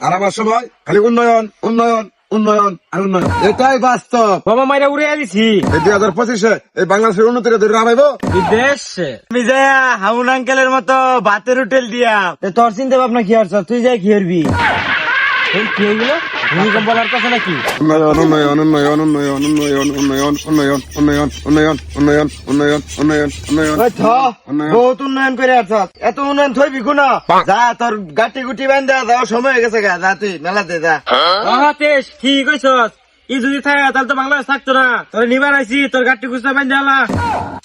আর আমার সময় খালি উন্নয়ন উন্নয়ন উন্নয়ন আর উন্নয়ন। এটাই বাস্তব। বাবা মাইরা উড়ে এই দুই হাজার পঁচিশে এই বাংলাদেশের উন্নতির ধরে নামাইবো বিদেশ। বিজয়া যাই হাউন আঙ্কেলের মতো ভাতের হোটেল দিয়া। তে তোর চিন্তা ভাবনা কি আর তুই যাই কি করবি? এই কি হইল ভূমিকম্প বলার নাকি উন্নয়ন উন্নয়ন উন্নয়ন উন্নয়ন উন্নয়ন উন্নয়ন উন্নয়ন উন্নয়ন উন্নয়ন উন্নয়ন উন্নয়ন উন্নয়ন উন্নয়ন ওই বহুত উন্নয়ন করে আছস এত উন্নয়ন থইবি কোন যা তোর গাটি গুটি বান্ধা সময় হয়ে গেছে গা যা তুই মেলাতে যা আহাতেশ ঠিক কইছস ই যদি থাকে তাহলে তো বাংলাদেশ থাকতো না তোর নিবার আইছি তোর গাড়ি গুছনা বান্ধে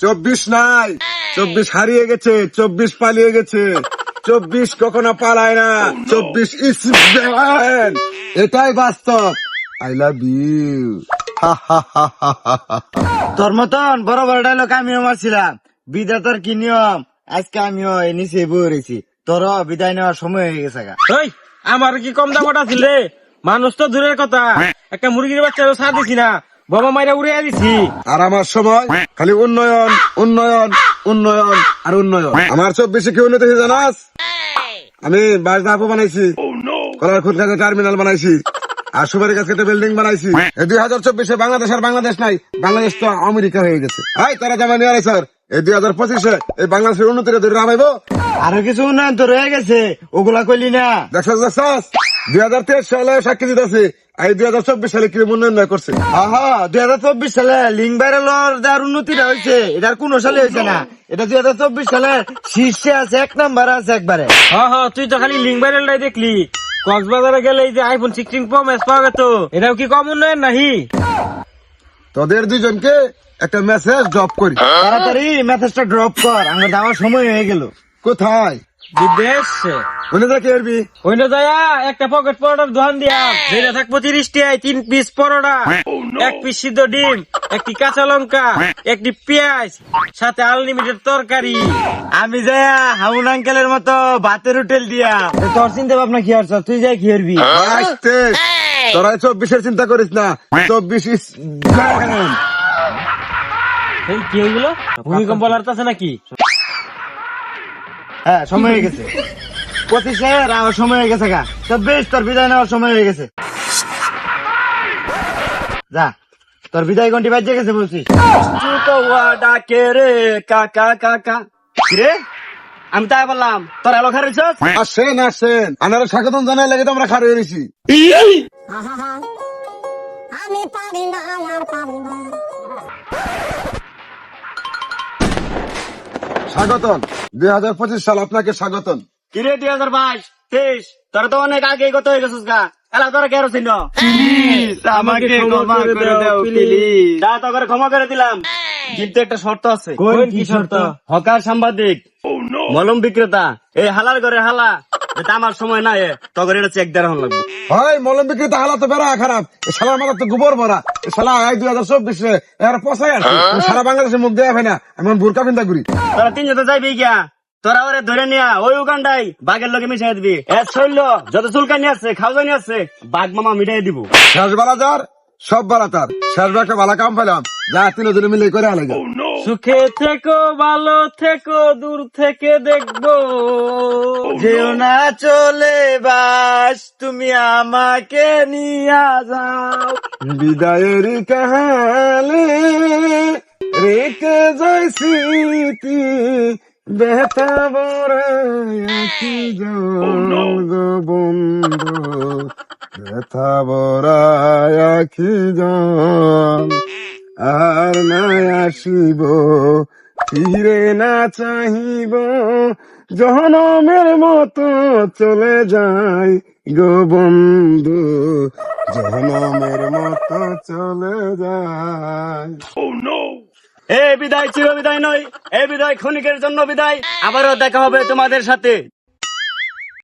চব্বিশ নাই চব্বিশ হারিয়ে গেছে চব্বিশ পালিয়ে গেছে চব্বিশ কখনো পালায় না। চব্বিশ ইস ব্যান। এটাই বাস্তব। আই লাভ ইউ তোর মতন বড় বড় ডায়লগ আমিও মারছিলাম। বিধাতার কি নিয়ম? আজকে আমিও নিচে রয়েছি। তোর বিদায় নেওয়ার সময় হয়ে গেছে আমার কি কম দামটা ছিল মানুষ তো দূরের কথা। একটা মুরগির বাচ্চারও ছাড় দিছি না। বাবা মাইরা উড়ে দিছি। আর আমার সময়? খালি উন্নয়ন উন্নয়ন। উন্নয়ন আর উন্নয়ন। আমার চব্বিশে কি উন্নতি হয়েছে জানাস? আমি বাস ধাপও বানাইছি। কলার খুদ কাছে টার্মিনাল বানাইছি। আর সুপারি গাছ কেটে বিল্ডিং বানাইছি। দুই হাজার চব্বিশে বাংলাদেশ আর বাংলাদেশ নাই বাংলাদেশ তো আমেরিকা হয়ে গেছে। তারা জামা নিয়ে স্যার। এই দুই হাজার পঁচিশে এই বাংলাদেশের উন্নতির ধরে নামাইবো আরও কিছু উন্নয়ন তো রয়ে গেছে ওগুলা কইলি না। দেখছাস দেখছাস? দুই হাজার তেইশ সালে সাক্ষী দিতেছি এই দুই হাজার চব্বিশ সালে কি উন্নয়ন না করছে। আহা দুই হাজার চব্বিশ সালে লিঙ্ক ভাইরালর যার উন্নতিটা হয়েছে এটার কোন সালে হয়েছে না। এটা দুই হাজার চব্বিশ সালে শীর্ষে আছে এক নাম্বার আছে একবারে। হ হ তুই তো খালি লিঙ্ক ভাইরালটাই দেখলি। কক্সবাজারে গেলে এই যে আইফোন সিক্সটিন প্রো ম্যাক্স পাওয়া গেত এটাও কি কম উন্নয়ন নাহি? তোদের দুজনকে একটা মেসেজ ড্রপ করি। তাড়াতাড়ি মেসেজটা ড্রপ কর আমার যাওয়ার সময় হয়ে গেল। কোথায়? বিদেশ। উনি দেখে এরবি ওইটা যায়া? একটা পকেট পরোটার দোকান দিয়াম যেটা থাকব তিরিশ টিয়ায় তিন পিস পরোটা এক পিস সিদ্ধ ডিম একটি কাঁচা লঙ্কা একটি পেঁয়াজ সাথে আনলিমিটেড তরকারি। আমি যাই হাউন আঙ্কেলের মতো ভাতের হোটেল দিয়া। তোর চিন্তা ভাবনা কি আর তুই যাই কি করবি আসতে তোরা চব্বিশের চিন্তা করিস না চব্বিশ এই কি হইগুলো ভূমিকম্প নাকি হ্যাঁ সময় হয়ে গেছে পঁচিশে আমার সময় হয়ে গেছে গা চব্বিশ তোর বিদায় নেওয়ার সময় হয়ে গেছে যা তোর বিদায় ঘন্টি বাজে গেছে বলছিস ডাকে রে কাকা কাকা রে আমি তাই বললাম তোর এলো খারিছ আসেন আসেন। আনারা স্বাগতম জানাই লাগে তো আমরা খারে রয়েছি আমি পারি না আর পারি না। স্বাগতম। দুই হাজার পঁচিশ সাল আপনাকে স্বাগতম। কিরে দুই হাজার বাইশ তেইশ তোর তো অনেক আগে গত হয়ে গেছিস গা। এলা তোরা কে চিহ্ন আমাকে ক্ষমা করে দাও প্লিজ। দা তো করে ক্ষমা করে দিলাম। কিন্তু একটা শর্ত আছে। কি শর্ত? হকার সাংবাদিক। মলম বিক্রেতা। এই হালার ঘরে হালা। এটা আমার সময় না এ তখন এটা চেক দেওয়া লাগবে। হয় মলম বিক্রেতা হালা তো বেড়া খারাপ। শালার মাথা তো গোবর ভরা। শালা এই দুই হাজার চব্বিশে এর পচাই আছে সারা বাংলাদেশে মুখ দেওয়া হয় না। আমি বুরকা চিন্তা করি। তোরা তিনজন তো যাইবি গিয়া। তোরা ওরে ধরে নিয়া ওই উগান্ডাই বাঘের লগে মিশাই দিবি। এ শৈল যত চুলকানি আছে খাওয়ানি আছে বাঘ মামা মিটাই দিব। শেষ বেলা যার সব বেলা তার। শেষ বেলা একটা ভালো কাম পেলাম যা তিনজনে মিলে করে আলাদা সুখে থেকো ভালো থেকো দূর থেকে দেখব। যেও না চলে বাস তুমি আমাকে নিয়ে যাও। বিদায়ের কাহালে রেখে যাই স্মৃতি বেতা বরাকি জল গো বন্ধু ব্যথা বরাকি জল আর না আসিব, ফিরে না চাহিব। জনমের মতো চলে যায় গো বন্ধু, জনমের মতো চলে যায় এ বিদায় চির বিদায় নয়, এ বিদায়, ক্ষণিকের জন্য বিদায়। আবারও দেখা হবে তোমাদের সাথে।